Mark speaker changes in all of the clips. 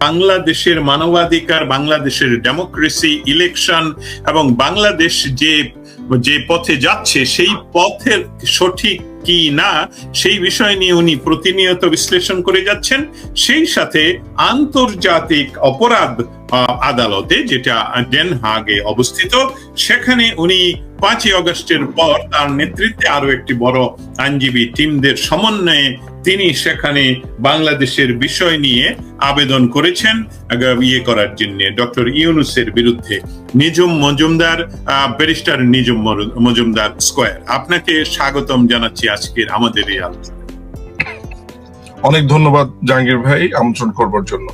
Speaker 1: বাংলাদেশের মানবাধিকার, বাংলাদেশের ডেমোক্রেসি ইলেকশন এবং বাংলাদেশ যে যে পথে যাচ্ছে, সেই পথের সঠিক কি না, সেই বিষয় নিয়ে উনি প্রতিনিয়ত বিশ্লেষণ করে যাচ্ছেন। সেই সাথে আন্তর্জাতিক অপরাধ আদালতে যেটা ডেনহাগে অবস্থিত, সেখানে উনি পাঁচই অগস্টের পর তার নেতৃত্বে আরও একটি বড় আইনজীবী টিমদের সমন্বয়ে তিনি সেখানে বাংলাদেশের বিষয় নিয়ে আবেদন করেছেন ইয়ে করার জন্য। ডক্টর ইউনুসের বিরুদ্ধে নিজুম মজুমদার ব্যারিস্টার নিজুম মজুমদার স্কোয়ার। আপনাকে স্বাগতম জানাচ্ছি আজকের আমাদের এই আলোচনা
Speaker 2: অনেক ধন্যবাদ জাহাঙ্গীর ভাই আমন্ত্রণ করবার জন্য।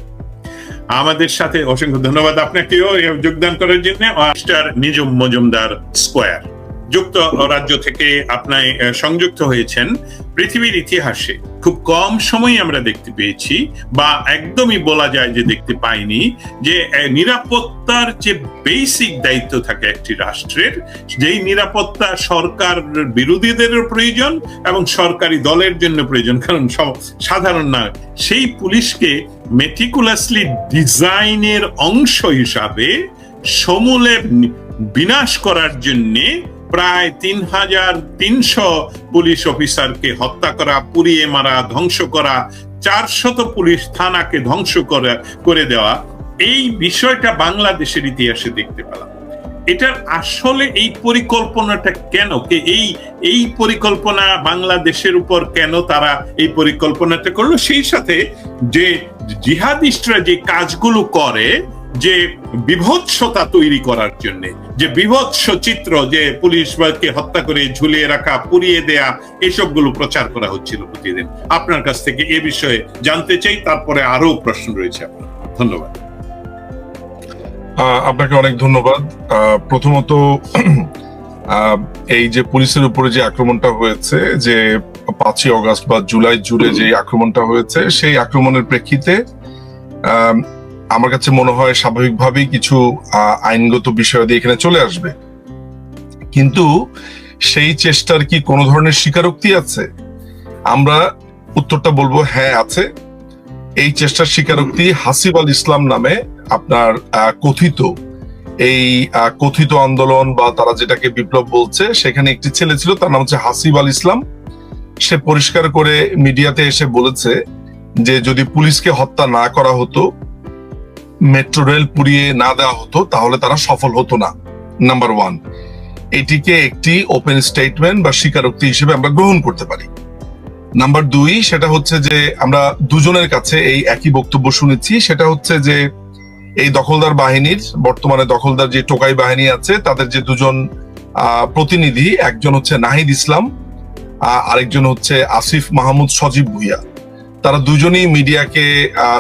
Speaker 1: আমাদের সাথে অসংখ্য ধন্যবাদ আপনাকেও যোগদান করার জন্য। মাস্টার নিজম মজুমদার স্কোয়ার। যুক্ত রাজ্য থেকে আপনি আহ, সংযুক্ত হয়েছেন পৃথিবীর ইতিহাসে। খুব কম সময় আমরা দেখতে পেয়েছি বা একদমই বলা যায় যে দেখতে পাইনি যে নিরাপত্তার যে বেসিক দায়িত্ব থাকে একটি রাষ্ট্রের যেই নিরাপত্তা সরকার বিরোধীদেরও প্রয়োজন এবং সরকারি দলের জন্য প্রয়োজন। কারণ সাধারণ না সেই পুলিশকে মেটিকুলাসলি ডিজাইনের অংশ হিসাবে সমূলে বিনাশ করার জন্য প্রায় তিন হাজার তিনশো পুলিশ অফিসারকে হত্যা করা, পুড়িয়ে মারা, ধ্বংস করা, চারশত পুলিশ থানাকে ধ্বংস করা, করে দেওয়া, এই বিষয়টা বাংলাদেশের ইতিহাসে দেখতে পেলাম। এটার আসলে এই পরিকল্পনাটা কেন? কে এই এই পরিকল্পনা বাংলাদেশের উপর কেন তারা এই পরিকল্পনাটা করল? সেই সাথে যে জিহাদিস্টরা যে কাজগুলো করে যে বিভৎসতা তৈরি করার জন্য, যে বিভৎস চিত্র যে পুলিশ বাকে হত্যা করে ঝুলিয়ে রাখা, পুড়িয়ে দেয়া, এসবগুলো প্রচার করা হচ্ছিল প্রতিদিন। আপনার কাছ থেকে এ বিষয়ে জানতে চাই, তারপরে আরও প্রশ্ন রয়েছে আপনার। ধন্যবাদ।
Speaker 2: আপনাকে অনেক ধন্যবাদ। প্রথমত এই যে পুলিশের উপরে যে আক্রমণটা হয়েছে, যে পাঁচই অগস্ট বা জুলাই জুড়ে যে আক্রমণটা হয়েছে, সেই আক্রমণের প্রেক্ষিতে আমার কাছে মনে হয় স্বাভাবিকভাবেই কিছু আইনগত বিষয়াদি এখানে চলে আসবে। কিন্তু সেই চেষ্টার কি কোনো ধরনের স্বীকারোক্তি আছে? আমরা উত্তরটা বলব হ্যাঁ আছে। এই চেষ্টার স্বীকারোক্তি হাসিব আল ইসলাম নামে আপনার কথিত। এই কথিত আন্দোলন বা তারা যেটাকে বিপ্লব বলছে, সেখানে একটি ছেলে ছিল, তার নাম হচ্ছে হাসিব আল ইসলাম। সে পরিষ্কার করে মিডিয়াতে এসে বলেছে যে যদি পুলিশকে হত্যা না করা হতো মেট্রো রেল পুড়িয়ে না দেওয়া হতো, তাহলে তারা সফল হতো না। নাম্বার ওয়ান এটিকে একটি ওপেন স্টেটমেন্ট বা স্বীকারোক্তি হিসেবে আমরা গ্রহণ করতে পারি। নাম্বার দুই, সেটা হচ্ছে যে আমরা দুজনের কাছে এই একই বক্তব্য শুনেছি, সেটা হচ্ছে যে এই দখলদার বাহিনীর, বর্তমানে দখলদার যে টোকাই বাহিনী আছে, তাদের যে দুজন প্রতিনিধি, একজন হচ্ছে নাহিদ ইসলাম আরেকজন হচ্ছে আসিফ মাহমুদ সজীব ভুইয়া। তারা দুজনেই মিডিয়াকে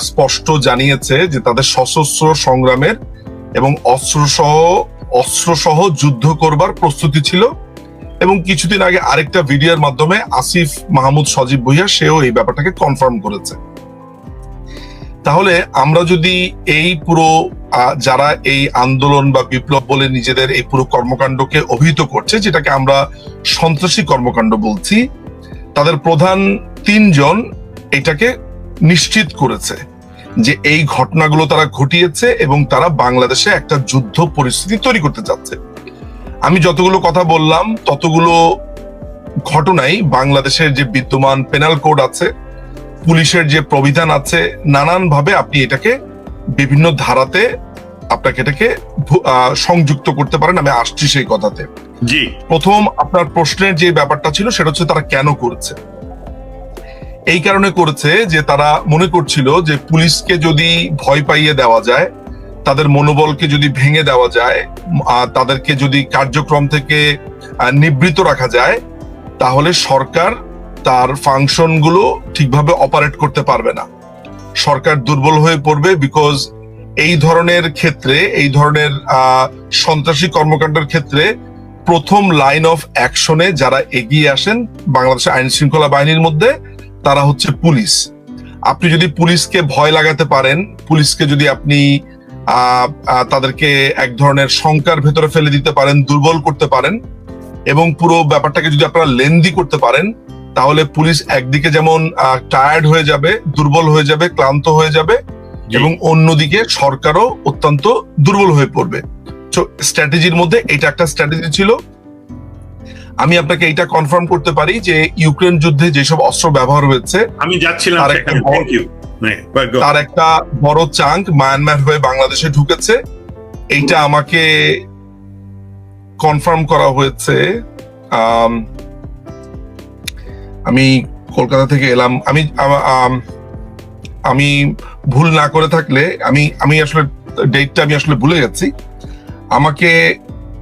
Speaker 2: স্পষ্ট জানিয়েছে যে তাদের সশস্ত্র সংগ্রামের এবং অস্ত্র সহ অস্ত্র সহ যুদ্ধ করবার প্রস্তুতি ছিল। এবং কিছুদিন আগে আরেকটা ভিডিওর মাধ্যমে আসিফ মাহমুদ সজীব ভুইয়া, সেও এই ব্যাপারটাকে কনফার্ম করেছে। তাহলে আমরা যদি এই পুরো যারা এই আন্দোলন বা বিপ্লব বলে নিজেদের এই পুরো কর্মকাণ্ডকে অভিহিত করছে, যেটাকে আমরা সন্ত্রাসী কর্মকাণ্ড বলছি, তাদের প্রধান তিনজন এটাকে নিশ্চিত করেছে যে এই ঘটনাগুলো তারা ঘটিয়েছে এবং তারা বাংলাদেশে একটা যুদ্ধ পরিস্থিতি তৈরি করতে চাচ্ছে আমি যতগুলো কথা বললাম ততগুলো ঘটনাই বাংলাদেশের যে বিদ্যমান পেনাল কোড আছে পুলিশের যে প্রবিধান আছে নানান ভাবে আপনি এটাকে বিভিন্ন ধারাতে আপনাকে এটাকে সংযুক্ত করতে পারেন আমি আসছি সেই কথাতে।
Speaker 1: জি।
Speaker 2: প্রথম আপনার প্রশ্নের যে ব্যাপারটা ছিল সেটা হচ্ছে তারা কেন করেছে? এই কারণে করেছে যে তারা মনে করছিল যে পুলিশকে যদি ভয় পাইয়ে দেওয়া যায়, তাদের মনোবলকে যদি ভেঙে দেওয়া যায় তাদেরকে যদি কার্যক্রম থেকে নিবৃত রাখা যায়, তাহলে সরকার তার ফাংশনগুলো ঠিকভাবে অপারেট করতে পারবে না। সরকার দুর্বল হয়ে পড়বে বিকজ এই ধরনের ক্ষেত্রে, এই ধরনের সন্ত্রাসী কর্মকাণ্ডের ক্ষেত্রে প্রথম লাইন অফ অ্যাকশনে যারা এগিয়ে আসেন বাংলাদেশের আইন শৃঙ্খলা বাহিনীর মধ্যে তারা হচ্ছে পুলিশ। আপনি যদি পুলিশকে ভয় লাগাতে পারেন পুলিশকে যদি আপনি তাদেরকে এক ধরনের শঙ্কার ভেতরে ফেলে দিতে পারেন দুর্বল করতে পারেন এবং পুরো ব্যাপারটাকে যদি আপনারা লেন্দি করতে পারেন তাহলে পুলিশ একদিকে যেমন টায়ার্ড হয়ে যাবে দুর্বল হয়ে যাবে ক্লান্ত হয়ে যাবে এবং অন্যদিকে সরকারও অত্যন্ত দুর্বল হয়ে পড়বে। তো স্ট্র্যাটেজির মধ্যে এটা একটা স্ট্র্যাটেজি ছিল। আমি আপনাকে এটা কনফার্ম করতে পারি যে ইউক্রেন যুদ্ধে যেসব অস্ত্র ব্যবহার হয়েছে
Speaker 1: আমি যাচ্ছিলাম
Speaker 2: তার একটা
Speaker 1: থ্যাংক ইউ
Speaker 2: তার একটা বড় চাঙ্ক মায়ানমার হয়ে বাংলাদেশে ঢুকেছে। এইটা আমাকে কনফার্ম করা হয়েছে। আম, কলকাতা থেকে এলাম। আমি আম- ভুল না করে থাকলে আমি আমি আসলে ডেটটা আমি আসলে ভুলে গেছি। আমাকে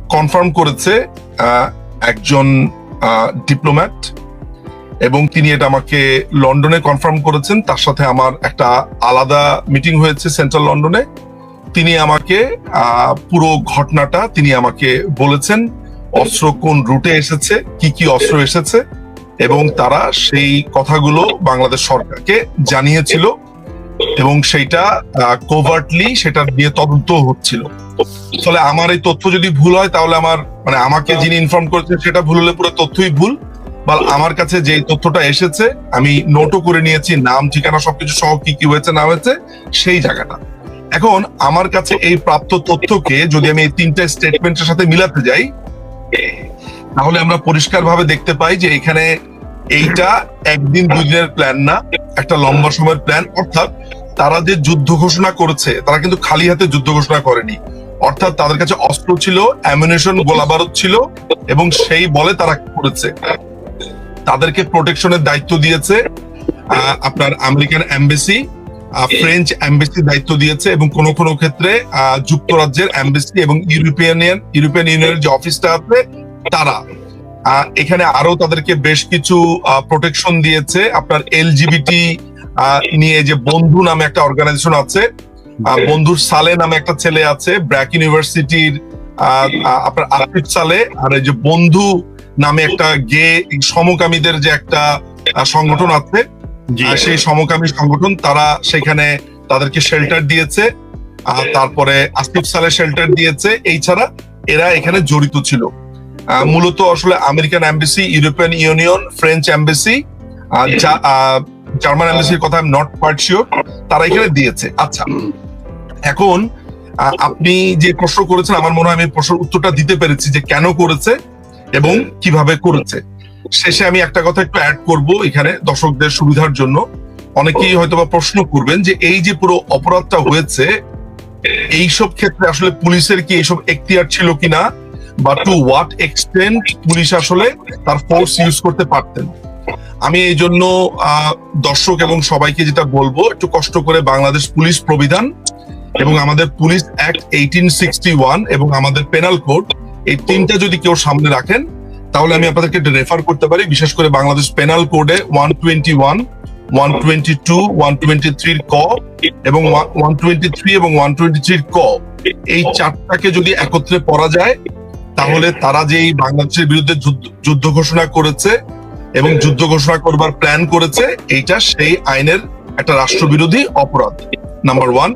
Speaker 2: কনফার্ম করেছে আহ, একজন ডিপ্লোম্যাট এবং তিনি এটা আমাকে লন্ডনে কনফার্ম করেছেন। তার সাথে আমার একটা আলাদা মিটিং হয়েছে সেন্ট্রাল লন্ডনে। তিনি আমাকে পুরো ঘটনাটা তিনি আমাকে বলেছেন, অস্ত্র কোন রুটে এসেছে, কি কি অস্ত্র এসেছে এবং তারা সেই কথাগুলো বাংলাদেশ সরকারকে জানিয়েছিল। এবং সেইটা কোভার্টলি সেটা নিয়ে তদন্ত হচ্ছিল। ফলে আমার এই তথ্য যদি ভুল হয়, তাহলে আমার মানে আমাকে যিনি ইনফর্ম করেছেন সেটা ভুল হলে পুরো তথ্যই ভুল। বা আমার কাছে যে তথ্যটা এসেছে, আমি নোটও করে নিয়েছি, নাম, ঠিকানা, সবকিছু সহ কি কি হয়েছে, না হয়েছে, সেই জায়গাটা। এখন আমার কাছে এই প্রাপ্ত তথ্যকে যদি আমি এই তিনটা স্টেটমেন্টের সাথে মিলাতে যাই, তাহলে আমরা পরিষ্কারভাবে দেখতে পাই যে এখানে এইটা একদিন দুই দিনের প্ল্যান না, একটা লম্বা সময়ের প্ল্যান অর্থাৎ তারা যে যুদ্ধ ঘোষণা করেছে, তারা কিন্তু খালি হাতে যুদ্ধ ঘোষণা করেনি। অর্থাৎ তাদের কাছে অস্ত্র ছিল অ্যামিনেশন গোলাবারুদ ছিল, এবং সেই বলে তারা করেছে। তাদেরকে প্রোটেকশনের দায়িত্ব দিয়েছে আপনার আমেরিকান এমবেসি ফ্রেঞ্চ এমবেসি দায়িত্ব দিয়েছে, এবং কোন কোন ক্ষেত্রে যুক্তরাজ্যের এমবেসি এবং ইউরোপিয়ান ইউরোপিয়ান ইউনিয়নের যে অফিসটা আছে, তারা। এখানে আরও তাদেরকে বেশ কিছু প্রোটেকশন দিয়েছে, আপনার এলজিবিটি নিয়ে যে বন্ধু নামে একটা অর্গানাইজেশন আছে বন্ধুর সালে নামে একটা ছেলে আছে ব্র্যাক ইউনিভার্সিটির আপনার আফিফ সালে আর যে বন্ধু নামে একটা গে সমকামীদের যে একটা সংগঠন আছে সেই সমকামী সংগঠন তারা সেখানে তাদেরকে শেল্টার দিয়েছে আর তারপরে আসিফ সালে শেল্টার দিয়েছে এই ছাড়া এরা এখানে জড়িত ছিল। আহ, মূলত আসলে American embassy European union French embassy German এমবেসির কথা আই নট কোয়াইট শিওর তারা এখানে দিয়েছে। আচ্ছা এখন আপনি যে প্রশ্ন করেছেন, আমার মনে হয় আমি প্রশ্নের উত্তরটা দিতে পেরেছি যে কেন করেছে এবং কীভাবে করেছে। শেষে আমি একটা কথা একটু অ্যাড করব এখানে দর্শকদের সুবিধার জন্য। অনেকেই হয়তো বা প্রশ্ন করবেন যে এই যে পুরো অপরাধটা হয়েছে, এইসব ক্ষেত্রে আসলে পুলিশের কি এইসব এখতিয়ার ছিল কিনা? বা টু হোয়াট এক্সটেন্ট পুলিশ আসলে তার ফোর্স ইউজ করতে পারতেন? আমি এই জন্য দর্শক এবং সবাইকে যেটা বলব, একটু কষ্ট করে বাংলাদেশ পুলিশ প্রবিধান এবং আমাদের police act eighteen sixty one এবং আমাদের পেনাল কোড, এই তিনটা যদি কেউ সামনে রাখেন, তাহলে আমি আপনাদেরকে রেফার করতে পারি। বিশেষ করে বাংলাদেশ পেনাল কোডে one twenty one one twenty two one twenty থ্রির ক এবং ওয়ান টোয়েন্টি থ্রি এবং ওয়ান টোয়েন্টি থ্রির ক। এই চারটাকে যদি একত্রে পড়া যায়, তাহলে তারা যেই বাংলাদেশের বিরুদ্ধে যুদ্ধ- যুদ্ধ ঘোষণা করেছে এবং যুদ্ধ ঘোষণা করবার প্ল্যান করেছে, এইটা সেই আইনের একটা রাষ্ট্রবিরোধী অপরাধ নাম্বার ওয়ান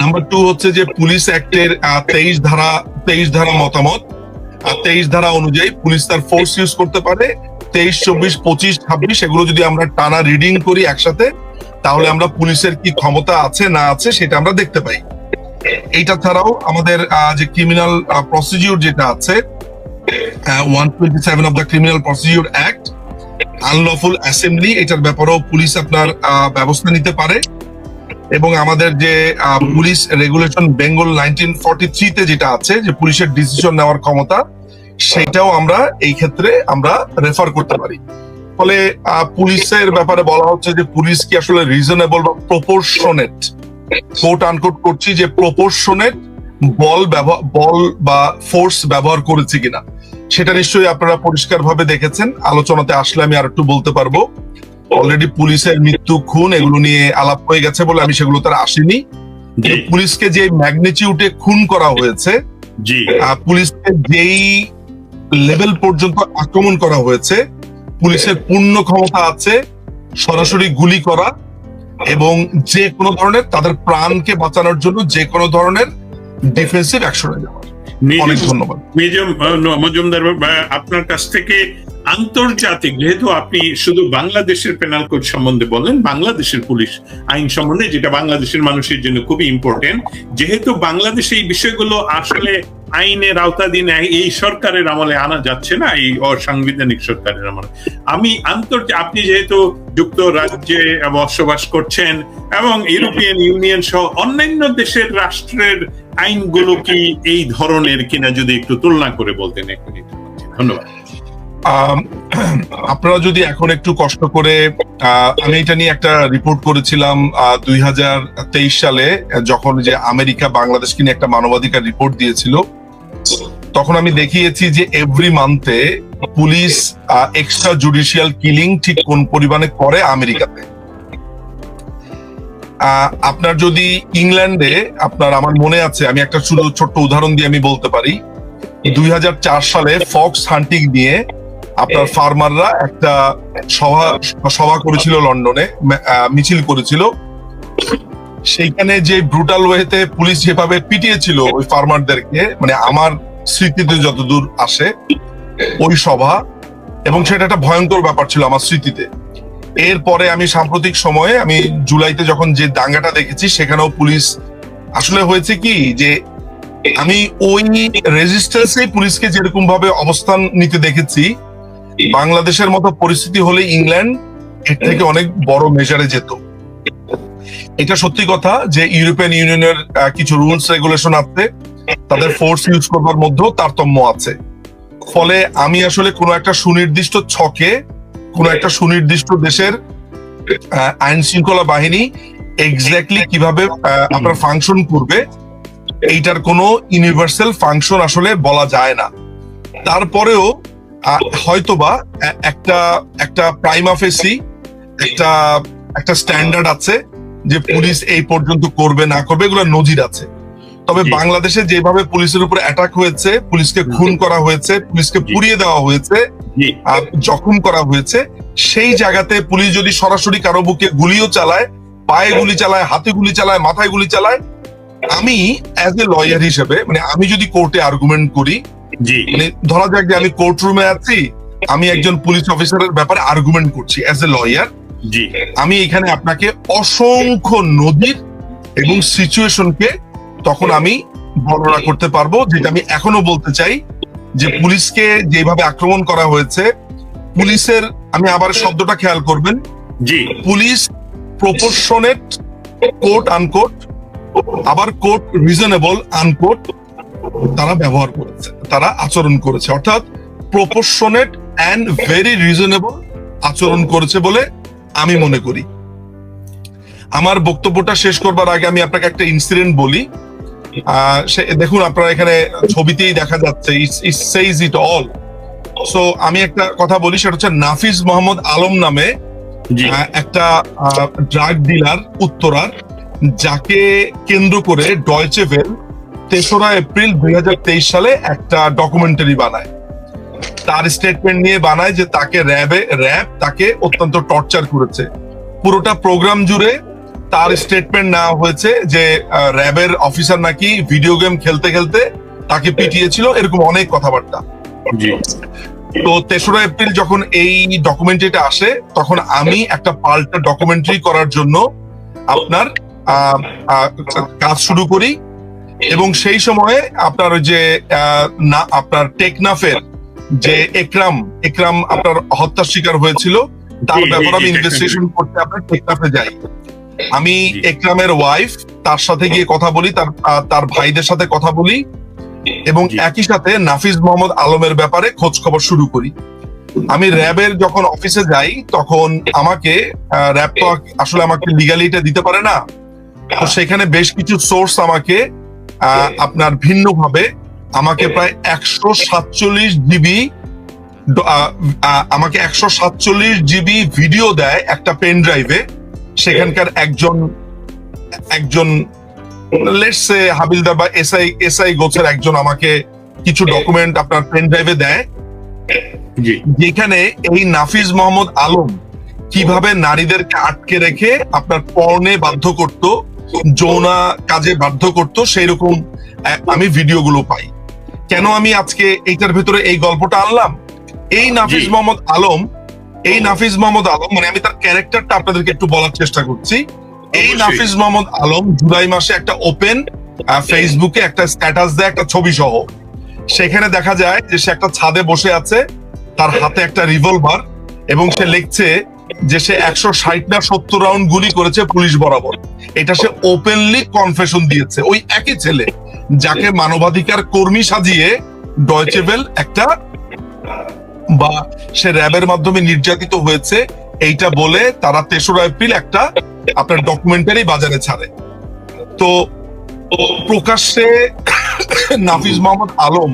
Speaker 2: নাম্বার টু হচ্ছে যে পুলিশ অ্যাক্টের তেইশ ধারা তেইশ ধারা মতামত তেইশ ধারা অনুযায়ী পুলিশ তার ফোর্স ইউজ করতে পারে। তেইশ, চব্বিশ, পঁচিশ, ছাব্বিশ, এগুলো যদি আমরা টানা রিডিং করি একসাথে, তাহলে আমরা পুলিশের কি ক্ষমতা আছে না আছে সেটা আমরা দেখতে পাই। এইটা ছাড়াও আমাদের যে ক্রিমিনাল প্রসিডিউর যেটা আছে one twenty seven of the criminal procedure act unlawful assembly এটার ব্যাপারেও পুলিশ আপনার ব্যবস্থা নিতে পারে। এবং আমাদের যে police regulation Bengal nineteen forty থ্রিতে যেটা আছে, যে পুলিশের ডিসিশন নেওয়ার ক্ষমতা, সেটাও আমরা এই ক্ষেত্রে আমরা রেফার করতে পারি। ফলে পুলিশের ব্যাপারে বলা হচ্ছে যে পুলিশ কি আসলে রিজনেবল বা প্রপোর্শনেট কোট আনকোট করছি যে প্রপোর্শনেট বল বল বা ফোর্স ব্যবহার করেছে কিনা সেটা নিশ্চয়ই আপনারা পরিষ্কার ভাবে দেখেছেন। আলোচনাতে আসলে আমি আর একটু বলতে পারব। অলরেডি পুলিশের মৃত্যু খুন এগুলো নিয়ে আলাপ হয়ে গেছে বলে আমি সেগুলো তার আসিনি। পুলিশকে যে ম্যাগনিটিউডে খুন করা হয়েছে পুলিশকে যেই লেভেল পর্যন্ত আক্রমণ করা হয়েছে পুলিশের পূর্ণ ক্ষমতা আছে সরাসরি গুলি করা এবং যে কোনো ধরনের তাদের প্রাণকে বাঁচানোর জন্য যে কোনো ধরনের ডিফেন্সিভ অ্যাকশনে অনেক ধন্যবাদ।
Speaker 1: মজুমদার আপনার কাছ থেকে আন্তর্জাতিক যেহেতু আপনি শুধু বাংলাদেশের পেনাল কোড সম্বন্ধে বলেন বাংলাদেশের পুলিশ আইন সম্বন্ধে যেটা বাংলাদেশের মানুষের জন্য খুবই ইম্পর্টেন্ট যেহেতু বাংলাদেশে এই বিষয়গুলো আসলে আইনের আওতাধীন এই সরকারের আমলে আনা যাচ্ছে না এই অসাংবিধানিক সরকারের আমলে। আমি আন্তর আপনি যেহেতু যুক্তরাজ্যে বসবাস করছেন এবং ইউরোপিয়ান ইউনিয়ন সহ অন্যান্য দেশের রাষ্ট্রের আইনগুলো কি এই ধরনের কিনা যদি একটু তুলনা করে বলতেন এক মিনিট ধন্যবাদ।
Speaker 2: আপনারা যদি এখন একটু কষ্ট করে আমি এটা নিয়ে একটা রিপোর্ট করেছিলাম দুই হাজার তেইশ সালে, যখন যে আমেরিকা বাংলাদেশকে নিয়ে একটা মানবাধিকার রিপোর্ট দিয়েছিল, তখন আমি দেখিয়েছি যে এভরি মান্থে পুলিশ এক্সট্রা জুডিশিয়াল কিলিং ঠিক কোন পরিমাণে করে আমেরিকাতে। আপনার যদি ইংল্যান্ডে আপনার আমার মনে আছে আমি একটা শুধু ছোট্ট উদাহরণ দিয়ে আমি বলতে পারি। দুই হাজার চার সালে ফক্স হান্টিং নিয়ে আপনার ফার্মাররা একটা সভা সভা করেছিল লন্ডনে আহ, মিছিল করেছিল। সেইখানে যে ব্রুটাল ওয়েতে পুলিশ যেভাবে পিটিয়েছিল ওই ফার্মারদেরকে মানে আমার স্মৃতিতে যতদূর আসে ওই সভা এবং সেটা একটা ভয়ঙ্কর ব্যাপার ছিল আমার স্মৃতিতে। এরপরে আমি সাম্প্রতিক সময়ে আমি জুলাইতে যখন যে দাঙ্গাটা দেখেছি, সেখানেও পুলিশ, আসলে হয়েছে কি যে আমি ওই রেজিস্ট্যান্সে পুলিশকে যেরকম ভাবে অবস্থান নিতে দেখেছি, বাংলাদেশের মতো পরিস্থিতি হলে ইংল্যান্ড এর থেকে অনেক বড় মেজারে যেত। এটা সত্যি কথা যে ইউরোপিয়ান ইউনিয়নের কিছু রুলস রেগুলেশন আছে, তাদের ফোর্স ইউজ করবার মধ্যেও তারতম্য আছে। ফলে আমি আসলে কোনো একটা সুনির্দিষ্ট ছকে কোনো একটা সুনির্দিষ্ট দেশের আইন শৃঙ্খলা বাহিনী এক্স্যাক্টলি কীভাবে আপনার ফাংশন করবে এইটার কোনো ইউনিভার্সাল ফাংশন আসলে বলা যায় না। তারপরেও হয়তোবা একটা একটা প্রাইমা ফেসি একটা একটা স্ট্যান্ডার্ড আছে যে পুলিশ এই পর্যন্ত করবে না করবে এগুলো নজির আছে। তবে বাংলাদেশে যেভাবে পুলিশের উপর অ্যাটাক হয়েছে পুলিশকে খুন করা হয়েছে পুলিশকে পুড়িয়ে দেওয়া হয়েছে জখম করা হয়েছে। সেই জায়গাতে পুলিশ যদি সরাসরি কারও বুকে গুলিও চালায় পায়ে গুলি চালায় হাতে গুলি চালায় মাথায় গুলি চালায় আমি অ্যাজ এ লয়ার হিসেবে মানে আমি যদি কোর্টে আর্গুমেন্ট করি মানে ধরা যাক যে আমি কোর্ট রুমে আছি আমি একজন পুলিশ অফিসারের ব্যাপারে আর্গুমেন্ট করছি অ্যাজ এ লয়ার আমি এখানে আপনাকে অসংখ্য নদীর এবং সিচুয়েশনকে তখন আমি বর্ণনা করতে পারব যেটা আমি এখনও বলতে চাই। যে পুলিশকে যেভাবে আক্রমণ করা হয়েছে পুলিশের আমি আবার শব্দটা খেয়াল করবেন।
Speaker 1: জি।
Speaker 2: পুলিশ প্রপোর্শনেট কোর্ট আনকোট আবার কোর্ট রিজনেবল আনকোট তারা ব্যবহার করেছে তারা আচরণ করেছে। অর্থাৎ প্রপোর্শনেট অ্যান্ড ভেরি রিজনেবল আচরণ করেছে বলে আমি মনে করি। আমার বক্তব্যটা শেষ করবার আগে আমি আপনাকে একটা ইনসিডেন্ট বলি। দেখুন আপনারা এখানে ছবিতেই দেখা যাচ্ছে ইট সেইজ ইট অল সো আমি একটা কথা বলি সেটা হচ্ছে নাফিজ মোহাম্মদ আলম নামে একটা ড্রাগ ডিলার উত্তরার যাকে কেন্দ্র করে ডয়চে ভেল তেসরা এপ্রিল দুই হাজার তেইশ সালে একটা ডকুমেন্টারি বানায়। তার স্টেটমেন্ট নিয়ে বানায় যে তাকে র্যাবে র্যাব তাকে অত্যন্ত টর্চার করেছে। পুরোটা প্রোগ্রাম জুড়ে তার স্টেটমেন্ট নেওয়া হয়েছে যে র্যাবের অফিসার নাকি ভিডিও গেম খেলতে খেলতে তাকে পিটিয়েছিল এরকম অনেক কথাবার্তা। তো তেসরা এপ্রিল যখন এই ডকুমেন্টারিটা আসে তখন আমি একটা পাল্টা ডকুমেন্টারি করার জন্য আপনার কাজ শুরু করি। এবং সেই সময়ে আপনার ওই যে না আপনার টেকনাফের যে একরাম একরাম আপনার হত্যার শিকার হয়েছিল তার ব্যাপারে আমি ইনভেস্টিগেশন করতে আপনার টেকনাফে যাই। আমি। একরামের ওয়াইফ তার সাথে গিয়ে কথা বলি তার তার ভাইদের সাথে কথা বলি এবং একই সাথে নাফিজ মোহাম্মদ আলমের ব্যাপারে খোঁজ খবর শুরু করি। আমি র্যাবের যখন অফিসে যাই তখন আমাকে র্যাব তো আসলে আমাকে লিগালি এটা দিতে পারে না। তো সেখানে বেশ কিছু সোর্স আমাকে আহ, আপনার ভিন্নভাবে আমাকে প্রায় একশো সাতচল্লিশ জিবি আমাকে একশো সাতচল্লিশ জিবি ভিডিও দেয় একটা পেন ড্রাইভে সেখানকার একজন একজন লেটস হাবিলদার বা এসআই এসআই গোছের একজন আমাকে কিছু ডকুমেন্ট আপনার পেন ড্রাইভে দেয়। যেখানে এই নাফিজ মোহাম্মদ আলম কীভাবে নারীদেরকে আটকে রেখে আপনার পর্নে বাধ্য করত যৌনা কাজে বাধ্য করত সেই রকম আমি ভিডিওগুলো পাই। কেন আমি আজকে এইটার ভেতরে এই গল্পটা আনলাম? এই নাফিজ মোহাম্মদ আলম এই নাফিজ মোহাম্মদ আলম মানে আমি তার ক্যারেক্টারটা আপনাদেরকে একটু বলার চেষ্টা করছি। এই। নাফিজ মোহাম্মদ আলম জুলাই মাসে একটা ওপেন ফেসবুকে একটা স্ট্যাটাস দেয় একটা ছবি সহ সেখানে দেখা যায় যে সে একটা ছাদে বসে আছে তার হাতে একটা রিভলভার এবং সে লিখছে যে সে একশো ষাট না সত্তর রাউন্ড গুলি করেছে পুলিশ বরাবর। এটা সে ওপেনলি কনফেশন দিয়েছে। ওই একই ছেলে যাকে মানবাধিকার কর্মী সাজিয়ে ডয়চেবেল একটা বা সে র্যাবের মাধ্যমে নির্যাতিত হয়েছে, এইটা বলে তারা তেসরা এপ্রিল একটা আপনার ডকুমেন্টারি বাজারে ছাড়ে। তো প্রকাশ্যে নাফিজ মোহাম্মদ আলম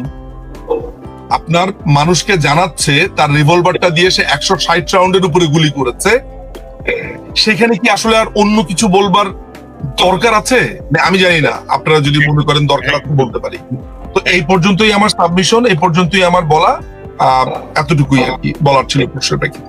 Speaker 2: আপনার মানুষকে জানাচ্ছে, তার রিভলভারটা দিয়ে সে একশো ষাট রাউন্ডের উপরে গুলি করেছে। সেখানে কি আসলে আর অন্য কিছু বলবার দরকার আছে? আমি জানি না। আপনারা যদি মনে করেন দরকার আছে, বলতে পারি। তো এই পর্যন্তই আমার সাবমিশন এই পর্যন্তই আমার বলা। এতটুকুই আর কি বলার ছিল প্রশ্নটা কি?